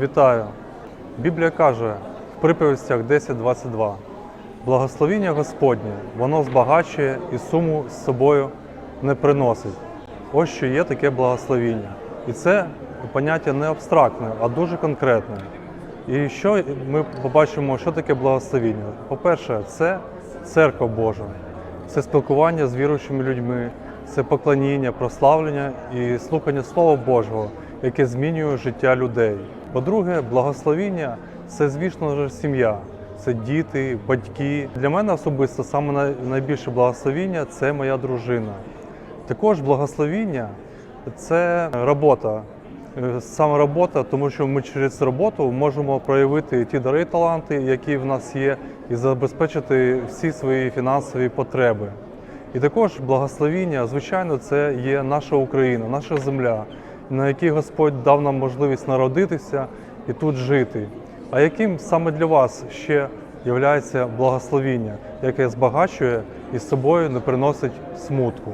Вітаю! Біблія каже в приповістях 10.22 Благословіння Господнє, воно збагачує і суму з собою не приносить. Ось що є таке благословіння. І це поняття не абстрактне, а дуже конкретне. І що ми побачимо, що таке благословіння? По-перше, це церква Божа, це спілкування з віруючими людьми, це поклоніння, прославлення і слухання Слова Божого, яке змінює життя людей. По-друге, благословіння це, звісно ж, сім'я, це діти, батьки. Для мене особисто саме найбільше благословіння це моя дружина. Також благословіння це робота. Саме робота, тому що ми через роботу можемо проявити ті дари таланти, які в нас є, і забезпечити всі свої фінансові потреби. І також благословіння, звичайно, це є наша Україна, наша земля, на якій Господь дав нам можливість народитися і тут жити. А яким саме для вас ще являється благословіння, яке збагачує і з собою не приносить смутку?